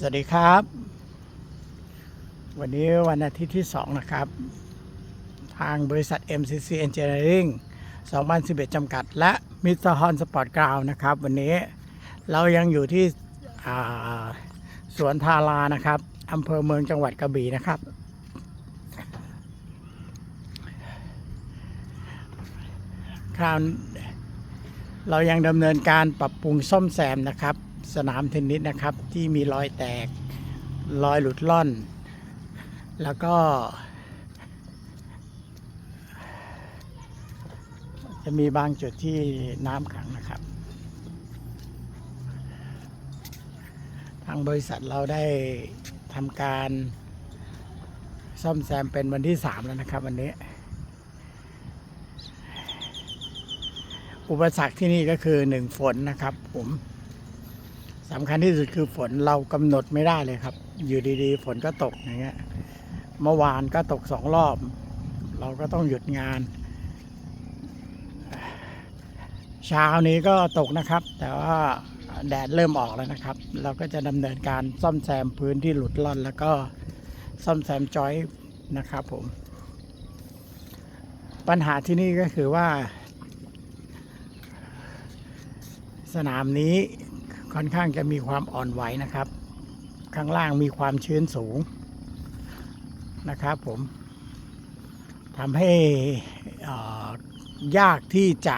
สวัสดีครับ วันนี้วันอาทิตย์ที่ 2 นะครับ ทางบริษัท MCC Engineering 2011 จำกัด และ Mr. Hon Sport Ground นะครับ วันนี้เรายังอยู่ที่สวนทารานะครับอำเภอเมืองจังหวัดกระบี่นะครับ คราวเรายังดำเนินการปรับปรุงซ่อมแซมนะครับ สนามเทนนิสนะครับ ที่มีรอยแตกรอยหลุดล่อน แล้วก็ จะมีบางจุดที่น้ำขังนะครับ ทางบริษัทเราได้ทำการซ่อมแซมเป็นวันที่ 3 แล้วนะครับ วันนี้ อุปสรรคที่นี่ก็คือหนึ่งฝนนะครับผม สำคัญที่สุดคือฝนเรากำหนดไม่ได้เลยครับ อยู่ดีๆ ฝนก็ตกอย่างเงี้ยเมื่อวานก็ตกสองรอบ เราก็ต้องหยุดงาน เช้านี้ก็ตกนะครับ แต่ว่าแดดเริ่มออกแล้วนะครับ เราก็จะดำเนินการซ่อมแซมพื้นที่หลุดล่อน แล้วก็ซ่อมแซมจอยนะครับผม ปัญหาที่นี่ก็คือว่า สนามนี้ ค่อนข้างจะมีความอ่อนไหวนะครับ ข้างล่างมีความชื้นสูงนะครับผมทำให้ยากที่จะ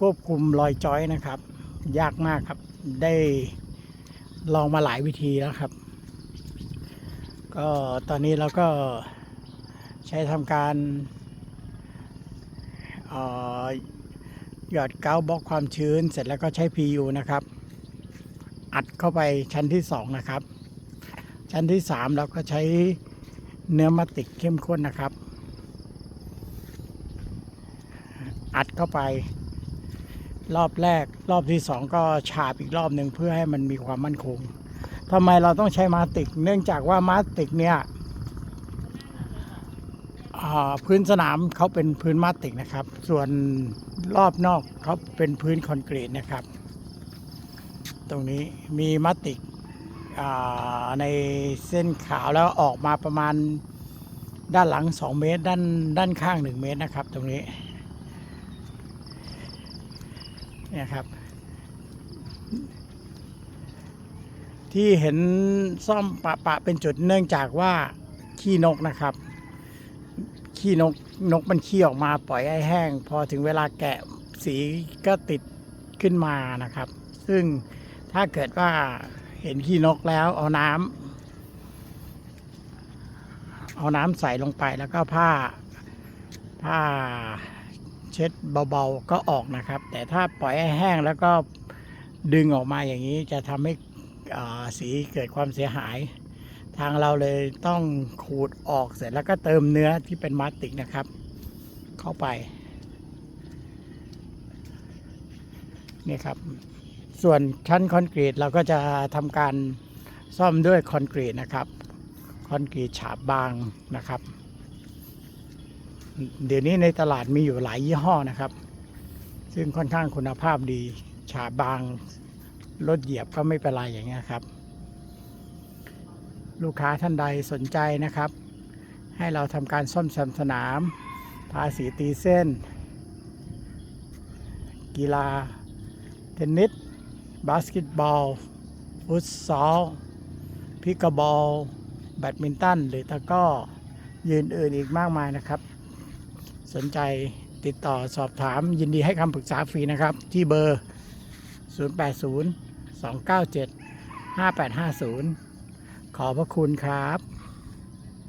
ควบคุมรอยจอยนะครับ ยากมากครับได้ลองมาหลายวิธีแล้วครับ ก็ตอนนี้เราก็ใช้ทำการหยอดเกาวบล็อกความชื้นเสร็จแล้วก็ใช้ PU นะครับ อัดเข้าไปชั้นที่2นะครับ ชั้นที่3เราก็ใช้เนื้อมาติกเข้มข้นนะครับ อัดเข้าไป รอบแรกรอบที่2ก็ฉาบอีกรอบหนึ่งเพื่อให้มันมีความมั่นคงทำไมเราต้องใช้มาติก เนื่องจากว่ามาติกเนี่ยพื้นสนามเขาเป็นพื้นมาติกนะครับ ส่วนรอบนอกเขาเป็นพื้นคอนกรีตนะครับ ตรงนี้มีมาติกในเส้นขาวแล้วออกมาประมาณด้านหลัง 2 เมตร ด้านด้านข้าง 1 เมตรนะครับ ตรงนี้เนี่ยครับ ที่เห็นซ่อมปะปะเป็นจุดเนื่องจากว่าขี้นกนะครับ ขี้นกนกมันขี้ออกมาปล่อยให้แห้ง พอถึงเวลาแกะสีก็ติดขึ้นมานะครับ ซึ่ง ถ้าเกิดว่าเห็นขี้นกแล้วเอาน้ำเอาน้ำใส่ลงไปแล้วก็ผ้าผ้าเช็ดเบาๆก็ออกนะครับ แต่ถ้าปล่อยให้แห้งแล้วก็ดึงออกมาอย่างนี้จะทำให้สีเกิดความเสียหาย ทางเราเลยต้องขูดออกเสร็จแล้วก็เติมเนื้อที่เป็นมาติกนะครับ เข้าไปนี่ครับ ส่วนชั้นคอนกรีตเราก็จะทำการซ่อมด้วยคอนกรีตนะครับ คอนกรีตฉาบบางนะครับ เดี๋ยวนี้ในตลาดมีอยู่หลายยี่ห้อนะครับ ซึ่งค่อนข้างคุณภาพดีฉาบบางรถเหยียบก็ไม่เป็นไรอย่างเงี้ยครับ ลูกค้าท่านใดสนใจนะครับ ให้เราทำการซ่อมแซมสนามทาสีตีเส้น กีฬาเทนนิส บาสเกตบอล ฟุตซอล พิกบอล แบดมินตัน หรือตะก้อ ยืนอื่นอีกมากมายนะครับ สนใจติดต่อสอบถามยินดีให้คำปรึกษาฟรีนะครับ ที่เบอร์ 080 297 5850 ขอบพระคุณครับ